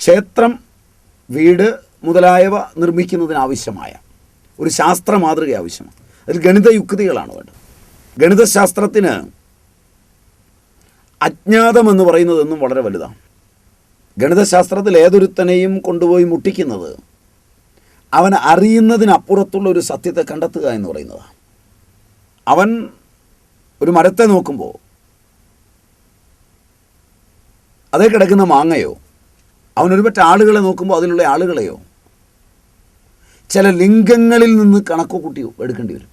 ക്ഷേത്രം വീട് മുതലായവ നിർമ്മിക്കുന്നതിനാവശ്യമായ ഒരു ശാസ്ത്ര മാതൃക ആവശ്യമാണ്. അതിൽ ഗണിത യുക്തികളാണ് വേണ്ടത്. ഗണിതശാസ്ത്രത്തിന് അജ്ഞാതം എന്ന് പറയുന്നതെന്നും വളരെ വലുതാണ്. ഗണിതശാസ്ത്രത്തിൽ ഏതൊരുത്തനെയും കൊണ്ടുപോയി മുട്ടിക്കുന്നത് അവൻ അറിയുന്നതിനപ്പുറത്തുള്ള ഒരു സത്യത്തെ കണ്ടെത്തുക എന്ന് പറയുന്നതാണ്. അവൻ ഒരു മരത്തെ നോക്കുമ്പോൾ അതേ കിടക്കുന്ന മാങ്ങയോ പറ്റ ആളുകളെ നോക്കുമ്പോൾ അതിലുള്ള ആളുകളെയോ? ചില ലിംഗങ്ങളിൽ നിന്ന് കണക്ക് കൂട്ടി എടുക്കേണ്ടി വരും.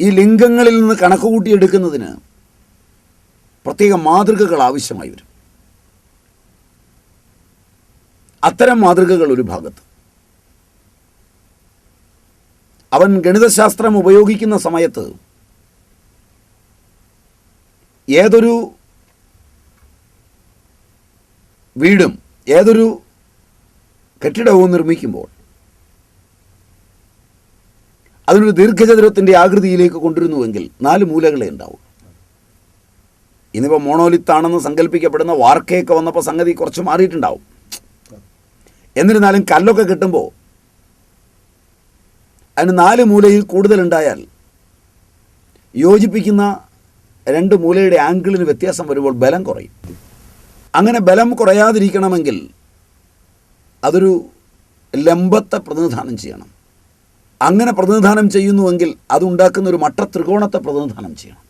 ഈ ലിംഗങ്ങളിൽ നിന്ന് കണക്ക് കൂട്ടി എടുക്കുന്നതിന് പ്രത്യേക മാതൃകകൾ ആവശ്യമായി വരും. അത്തരം മാതൃകകൾ ഒരു ഭാഗത്ത്. അവൻ ഗണിതശാസ്ത്രം ഉപയോഗിക്കുന്ന സമയത്ത് ഏതൊരു വീടും ഏതൊരു കെട്ടിടവും നിർമ്മിക്കുമ്പോൾ അതിനൊരു ദീർഘചതുരത്തിന്റെ ആകൃതിയിലേക്ക് കൊണ്ടുവരുന്നുവെങ്കിൽ നാല് മൂലകളെ ഉണ്ടാവും ഇന്നിപ്പോൾ മോണോലിത്താണെന്ന് സങ്കല്പിക്കപ്പെടുന്ന വാർക്കയൊക്കെ വന്നപ്പോൾ സംഗതി കുറച്ച് മാറിയിട്ടുണ്ടാവും. എന്നിരുന്നാലും കല്ലൊക്കെ കിട്ടുമ്പോൾ അതിന് നാല് മൂലയിൽ കൂടുതലുണ്ടായാൽ യോജിപ്പിക്കുന്ന രണ്ട് മൂലയുടെ ആംഗിളിന് വ്യത്യാസം വരുമ്പോൾ ബലം കുറയും. അങ്ങനെ ബലം കുറയാതിരിക്കണമെങ്കിൽ അതൊരു ലംബത്തെ പ്രതിനിധാനം ചെയ്യണം. അങ്ങനെ പ്രതിനിധാനം ചെയ്യുന്നുവെങ്കിൽ അതുണ്ടാക്കുന്ന ഒരു മട്ട ത്രികോണത്തെ പ്രതിനിധാനം ചെയ്യണം.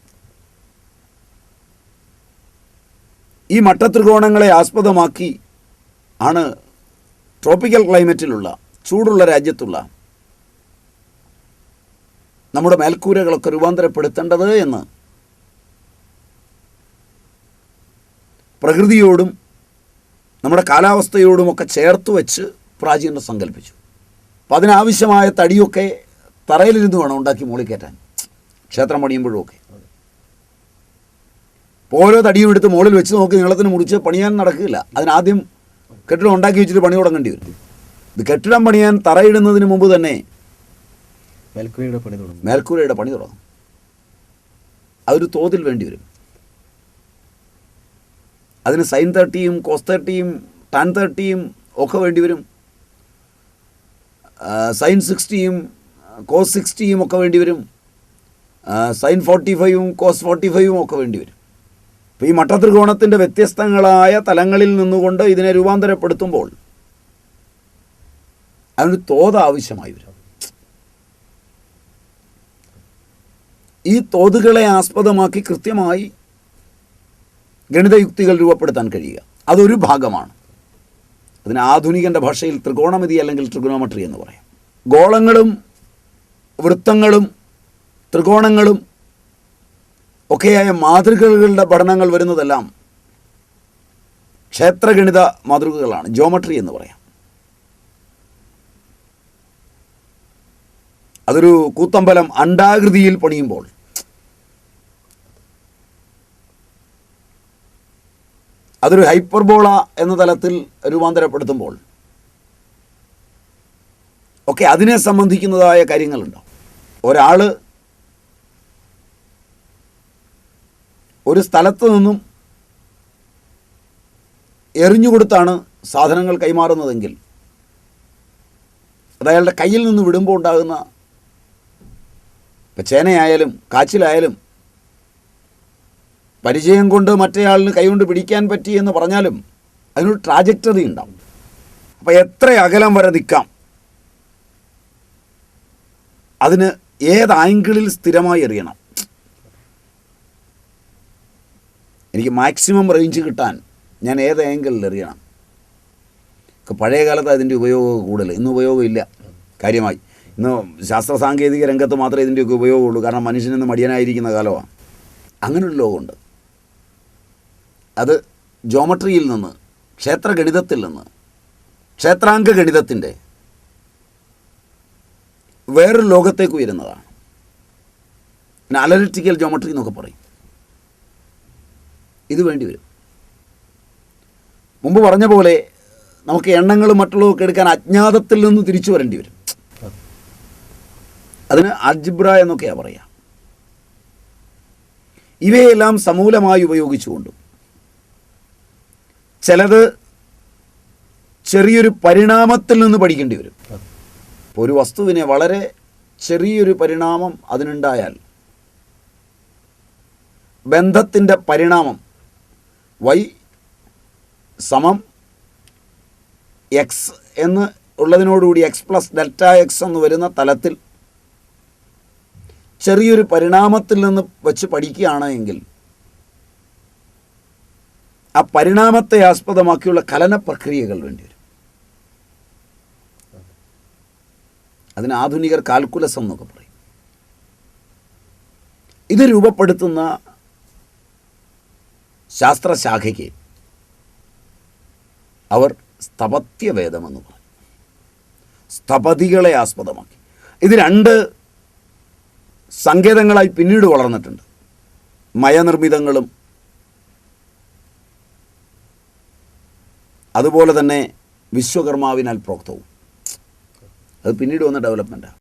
ഈ മട്ടത്രികോണങ്ങളെ ആസ്പദമാക്കി ആണ് ട്രോപ്പിക്കൽ ക്ലൈമറ്റിലുള്ള ചൂടുള്ള രാജ്യത്തുള്ള നമ്മുടെ മേൽക്കൂരകളൊക്കെ രൂപാന്തരപ്പെടുത്തേണ്ടത് എന്ന് പ്രകൃതിയോടും നമ്മുടെ കാലാവസ്ഥയോടുമൊക്കെ ചേർത്ത് വെച്ച് പ്രാചീനർ സങ്കല്പിച്ചു. അപ്പം അതിനാവശ്യമായ തടിയൊക്കെ തറയിലിരുന്ന് വേണം ഉണ്ടാക്കി മുകളിൽ കയറ്റാൻ. ക്ഷേത്രം പണിയുമ്പോഴുമൊക്കെ അപ്പോൾ ഓരോ തടിയും എടുത്ത് മുകളിൽ വെച്ച് നോക്കി നീളത്തിന് മുറിച്ച് പണിയാൻ നടക്കില്ല. അതിനാദ്യം കെട്ടിടം ഉണ്ടാക്കി വെച്ചിട്ട് പണി തുടങ്ങേണ്ടി വരും. ഇത് കെട്ടിടം പണിയാൻ തറയിടുന്നതിന് മുമ്പ് തന്നെ മേൽക്കൂരയുടെ പണി തുടങ്ങും. മേൽക്കൂരയുടെ പണി തുടങ്ങും. അതൊരു തോതിൽ വേണ്ടി വരും. അതിന് സൈൻ തേർട്ടിയും കോസ് തേർട്ടിയും ടാൻ തേർട്ടിയും ഒക്കെ വേണ്ടി വരും. സൈൻ സിക്സ്റ്റിയും കോസ് സിക്സ്റ്റിയും ഒക്കെ വേണ്ടി വരും. സൈൻ ഫോർട്ടി ഫൈവും കോസ് ഫോർട്ടി ഫൈവും ഒക്കെ വേണ്ടി വരും. അപ്പോൾ ഈ മട്ടത്രികോണത്തിന്റെ വ്യത്യസ്തങ്ങളായ തലങ്ങളിൽ നിന്നുകൊണ്ട് ഇതിനെ രൂപാന്തരപ്പെടുത്തുമ്പോൾ അതിനൊരു തോത് ആവശ്യമായി വരും. ഈ തോതുകളെ ആസ്പദമാക്കി കൃത്യമായി ഗണിതയുക്തികൾ രൂപപ്പെടുത്താൻ കഴിയുക. അതൊരു ഭാഗമാണ്. അതിന് ആധുനികന്റെ ഭാഷയിൽ ത്രികോണമിതി അല്ലെങ്കിൽ ട്രിഗോണോമെട്രി എന്ന് പറയാം. ഗോളങ്ങളും വൃത്തങ്ങളും ത്രികോണങ്ങളും ഒക്കെയായ മാതൃകകളുടെ പഠനങ്ങൾ വരുന്നതെല്ലാം ക്ഷേത്രഗണിത മാതൃകകളാണ്. ജോമട്രി എന്ന് പറയാം. അതൊരു കൂത്തമ്പലം അണ്ടാകൃതിയിൽ പണിയുമ്പോൾ അതൊരു ഹൈപ്പർബോള എന്ന തലത്തിൽ രൂപാന്തരപ്പെടുത്തുമ്പോൾ ഒക്കെ അതിനെ സംബന്ധിക്കുന്നതായ കാര്യങ്ങളുണ്ടോ? ഒരാൾ ഒരു സ്ഥലത്ത് നിന്നും എറിഞ്ഞുകൊടുത്താണ് സാധനങ്ങൾ കൈമാറുന്നതെങ്കിൽ അത് അയാളുടെ കയ്യിൽ നിന്ന് വിടുമ്പോൾ ഉണ്ടാകുന്ന ഇപ്പം ചേനയായാലും കാച്ചിലായാലും പരിചയം കൊണ്ട് മറ്റേയാളിന് കൈകൊണ്ട് പിടിക്കാൻ പറ്റി എന്ന് പറഞ്ഞാലും അതിനൊരു ട്രാജക്ടറി ഉണ്ടാവും. അപ്പോൾ എത്ര അകലം വരെ നിൽക്കാം? അതിന് ഏത് ആംഗിളിൽ സ്ഥിരമായി എറിയണം? എനിക്ക് മാക്സിമം റേഞ്ച് കിട്ടാൻ ഞാൻ ഏത് ആംഗിളിൽ എറിയണം? പഴയ കാലത്ത് അതിന്റെ ഉപയോഗം കൂടുതൽ. ഇന്ന് ഉപയോഗമില്ല കാര്യമായി. ഇന്ന് ശാസ്ത്ര സാങ്കേതിക രംഗത്ത് മാത്രമേ ഇതിന്റെയൊക്കെ ഉപയോഗമുള്ളൂ കാരണം മനുഷ്യനെന്ന് മടിയനായിരിക്കുന്ന കാലമാണ്. അങ്ങനൊരു ലോകമുണ്ട്. അത് ജോമട്രിയിൽ നിന്ന് ക്ഷേത്രഗണിതത്തിൽ നിന്ന് ക്ഷേത്രാംഗ ഗണിതത്തിന്റെ വേറൊരു ലോകത്തേക്ക് ഉയരുന്നതാണ്. പിന്നെ അനലിറ്റിക്കൽ ജോമട്രി എന്നൊക്കെ പറയും. ഇത് വേണ്ടി വരും. മുമ്പ് പറഞ്ഞ പോലെ നമുക്ക് എണ്ണങ്ങളും മറ്റുള്ളതൊക്കെ എടുക്കാൻ അജ്ഞാതത്തിൽ നിന്ന് തിരിച്ചു വരേണ്ടി വരും. അതിന് അജിബ്ര എന്നൊക്കെയാണ് പറയുക ഇവയെല്ലാം സമൂലമായി ഉപയോഗിച്ചുകൊണ്ടും ചിലത് ചെറിയൊരു പരിണാമത്തിൽ നിന്ന് പഠിക്കേണ്ടി വരും. ഒരു വസ്തുവിനെ വളരെ ചെറിയൊരു പരിണാമം അതിനുണ്ടായാൽ ബന്ധത്തിന്റെ പരിണാമം വൈ സമം എക്സ് എന്ന് ഉള്ളതിനോടുകൂടി എക്സ് പ്ലസ് ഡെൽറ്റ എക്സ് എന്ന് വരുന്ന തലത്തിൽ ചെറിയൊരു പരിണാമത്തിൽ നിന്ന് വെച്ച് പഠിക്കുകയാണ് എങ്കിൽ ആ പരിണാമത്തെ ആസ്പദമാക്കിയുള്ള കലന പ്രക്രിയകൾ വേണ്ടി വരും. അതിന് ആധുനികർ കാൽക്കുലസം എന്നൊക്കെ പറയും. ഇത് രൂപപ്പെടുത്തുന്ന ശാസ്ത്രശാഖയ്ക്ക് അവർ സ്ഥപത്യവേദമെന്ന് പറഞ്ഞു സ്ഥപതികളെ ആസ്പദമാക്കി. ഇത് രണ്ട് സങ്കേതങ്ങളായി പിന്നീട് വളർന്നിട്ടുണ്ട്. മയനിർമ്മിതങ്ങളും അതുപോലെ തന്നെ വിശ്വകർമാവിനാൽ പ്രോക്തവും. അത് പിന്നീട് വന്ന ഡെവലപ്മെന്റാണ്